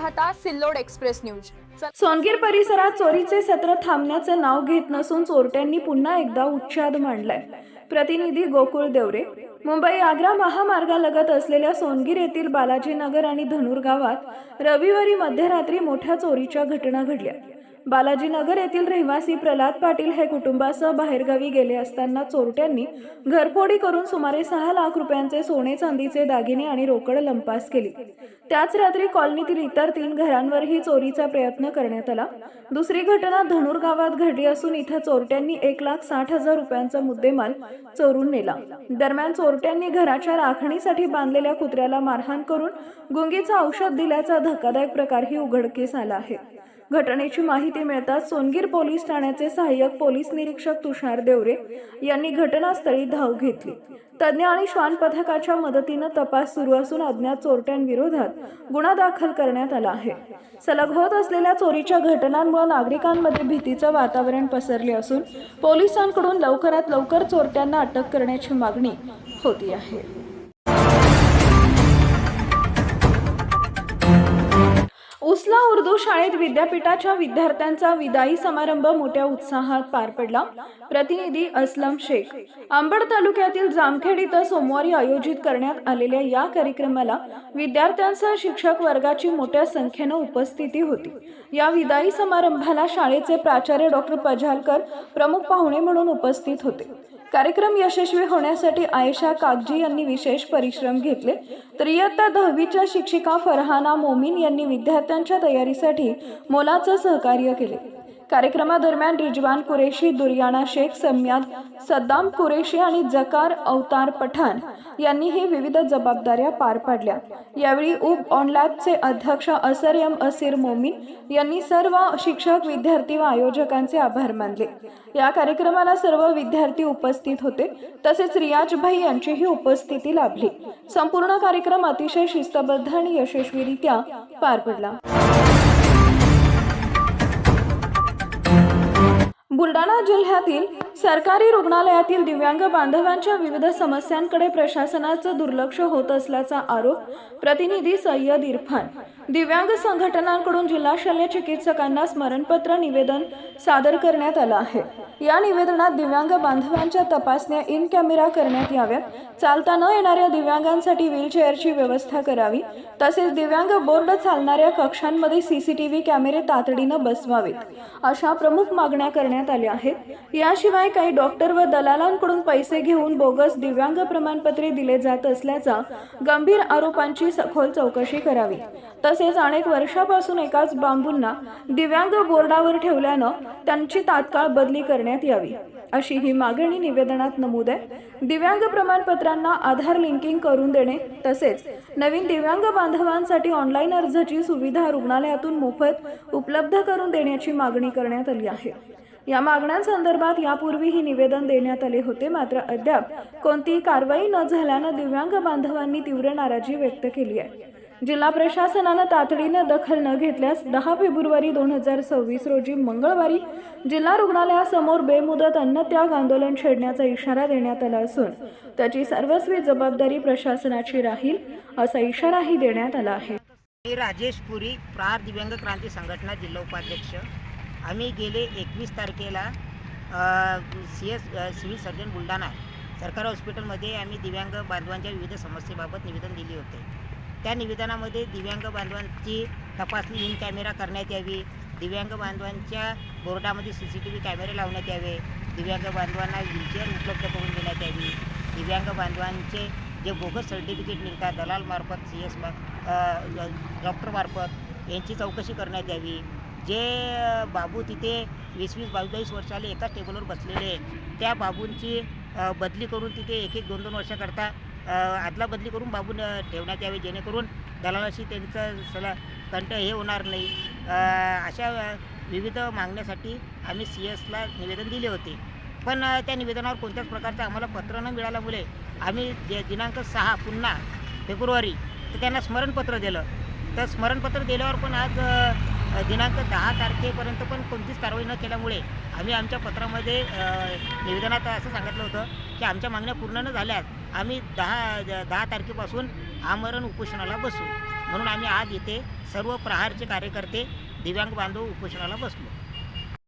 पाहता Sillod express news. Songir परिसरात चोरीचे सत्र थांबण्याचं नाव घेत नसून चोरट्यांनी पुन्हा एकदा उच्छाद मांडलाय. प्रतिनिधी गोकुळ देवरे. मुंबई आग्रा महामार्गालगत असलेल्या सोनगीर येथील बालाजीनगर आणि धनुर गावात रविवारी मध्यरात्री मोठ्या चोरीच्या घटना घडल्या. बालाजीनगर येथील रहिवासी प्रल्हाद पाटील हे कुटुंबासह बाहेरगावी गेले असताना चोरट्यांनी घरफोडी करून सुमारे सहा लाख रुपयांचे सोने चांदीचे दागिने आणि रोकड लंपास केली. त्याच रात्री कॉलनीतील इतर तीन घरांवरही चोरीचा प्रयत्न करण्यात आला. दुसरी घटना धनुर गावात घडली असून इथं चोरट्यांनी एक लाख साठ हजार रुपयांचा मुद्देमाल चोरून नेला. दरम्यान चोरट्यांनी घराच्या राखणीसाठी बांधलेल्या कुत्र्याला मारहाण करून गुंगीचं औषध दिल्याचा धक्कादायक प्रकारही उघडकीस आला आहे. घटनेची माहिती मिळताच सोनगीर पोलीस ठाण्याचे सहाय्यक पोलीस निरीक्षक तुषार देवरे यांनी घटनास्थळी धाव घेतली. तज्ज्ञ आणि श्वान पथकाच्या मदतीनं तपास सुरू असून अज्ञात चोरट्यांविरोधात गुन्हा दाखल करण्यात आला आहे. सलग होत असलेल्या चोरीच्या घटनांमुळे नागरिकांमध्ये भीतीचं वातावरण पसरले असून पोलिसांकडून लवकरात लवकर चोरट्यांना अटक करण्याची मागणी होती आहे. उसला उर्दू शाळेत विद्यापीठाच्या विद्यार्थ्यांचा विदाई समारंभ मोठ्या उत्साहात पार पडला. प्रतिनिधी असलम शेख. अंबड तालुक्यातील जामखेड इथं सोमवारी आयोजित करण्यात आलेल्या या कार्यक्रमाला विद्यार्थ्यांसह शिक्षक वर्गाची मोठ्या संख्येनं उपस्थिती होती. या विदाई समारंभाला शाळेचे प्राचार्य डॉक्टर पजालकर प्रमुख पाहुणे म्हणून उपस्थित होते. कार्यक्रम यशस्वी होण्यासाठी आयशा कागजी यांनी विशेष परिश्रम घेतले. तर इयत्ता दहावीच्या शिक्षिका फरहाना मोमीन यांनी विद्यार्थ्यांच्या तयारीसाठी मोलाचं सहकार्य केले. कार्यक्रमादरम्यान रिजवान कुरेशी दुर्याना शेख सम्याद सद्दाम कुरेशी आणि जकार अवतार पठाण यांनीही विविध जबाबदाऱ्या पार पाडल्या. यावेळी उब ऑनलॅबचे अध्यक्ष असर एम असीर मोमीन यांनी सर्व शिक्षक विद्यार्थी व आयोजकांचे आभार मानले. या कार्यक्रमाला सर्व विद्यार्थी उपस्थित होते तसेच रियाज भाई यांचीही उपस्थिती लाभली. संपूर्ण कार्यक्रम अतिशय शिस्तबद्ध आणि यशस्वीरित्या पार पडला. बुलढाणा जिल्ह्यातील सरकारी रुग्णालयातील दिव्यांग बांधवांच्या विविध समस्यांकडे प्रशासनाचं दुर्लक्ष होत असल्याचा आरोप प्रतिनिधी सय्यद इरफान. दिव्यांग संघटनांकडून जिल्हा शल्य चिकित्सकांना स्मरणपत्र निवेदन सादर करण्यात आलं आहे. या निवेदनात दिव्यांग बांधवांच्या तपासण्या इन कॅमेरा करण्यात याव्यात. चालता न येणाऱ्या दिव्यांगांसाठी व्हीलचेअरची व्यवस्था करावी. तसेच दिव्यांग बोर्ड चालणाऱ्या कक्षांमध्ये सीसीटीव्ही कॅमेरे तातडीनं बसवावेत. अशा प्रमुख मागण्या करण्यात आल्या आहेत. याशिवाय काही डॉक्टर व दलालांकडून पैसे घेऊन बोगस दिव्यांग प्रमाणपत्रे दिले जात असल्याचा गंभीर आरोपांची सखोल चौकशी करावी. तसेच अनेक वर्षापासून एकाच बांबूंना दिव्यांग बोर्डावर ठेवल्यानं त्यांची तात्काळ बदली करण्यात यावी. अशी ही मागणी निवेदनात नमूद आहे. दिव्यांग प्रमाणपत्रांना आधार लिंकिंग करून देणे तसेच नवीन दिव्यांग बांधवांसाठी ऑनलाईन अर्जाची सुविधा रुग्णालयातून मोफत उपलब्ध करून देण्याची मागणी करण्यात आली आहे. या मागण्यांसंदर्भात यापूर्वीही निवेदन देण्यात आले होते. मात्र अद्याप कोणतीही कारवाई न झाल्यानं दिव्यांग बांधवांनी तीव्र नाराजी व्यक्त केली आहे. जिल्हा प्रशासनानं तातडीनं दखल न घेतल्यास दहा फेब्रुवारी दोन हजार सव्वीस रोजी मंगळवारी जिल्हा रुग्णालयासमोर बेमुदत अन्नत्याग आंदोलन छेडण्याचा इशारा देण्यात आला असून त्याची सर्वस्वी जबाबदारी प्रशासनाची राहील असा इशाराही देण्यात आला आहे. राजेश पुरी प्रार दिव्यांग क्रांती संघटना जिल्हा उपाध्यक्ष. आम्ही गेले एकवीस तारखेला C S civil surgeon Buldhana सरकारी हॉस्पिटलमध्ये आम्ही दिव्यांग बांधवांच्या विविध समस्येबाबत निवेदन दिले होते. त्या निवेदनामध्ये दिव्यांग बांधवांची तपासणी इन कॅमेरा करण्यात यावी दिव्यांग बांधवांच्या बोर्डामध्ये सी सी टी व्ही कॅमेरे लावण्यात यावे दिव्यांग बांधवांना व्हीलचेअर उपलब्ध करून देण्यात यावी दिव्यांग बांधवांचे जे बोगस सर्टिफिकेट निघतात दलालमार्फत सी एस डॉक्टरमार्फत यांची चौकशी करण्यात यावी जे बाबू तिथे वीस वीस बावीस बावीस वर्षाले एकाच टेबलवर बसलेले त्या बाबूंची बदली करून तिथे एक एक दोन दोन वर्षाकरता आदला बदली करून बाबून ठेवण्यात यावे जेणेकरून दलालाशी त्यांचं सला कंट हे होणार नाही. अशा विविध मागण्यासाठी आम्ही सी एसला निवेदन दिले होते. पण त्या निवेदनावर कोणत्याच प्रकारचं आम्हाला पत्र न मिळाल्यामुळे आम्ही जे दिनांक सहा पुन्हा फेब्रुवारी तर त्यांना स्मरणपत्र दिलं. तर स्मरणपत्र दिल्यावर पण आज दिनांक दहा तारखेपर्यंत पण कोणतीच कारवाई न केल्यामुळे आम्ही आमच्या पत्रामध्ये निवेदनात असं सांगितलं होतं की आमच्या मागण्या पूर्ण न झाल्यास आम्ही दहा दहा तारखेपासून आमरण उपोषणाला बसू. म्हणून आम्ही आज इथे सर्व प्रहारचे कार्यकर्ते दिव्यांग बांधव उपोषणाला बसलो.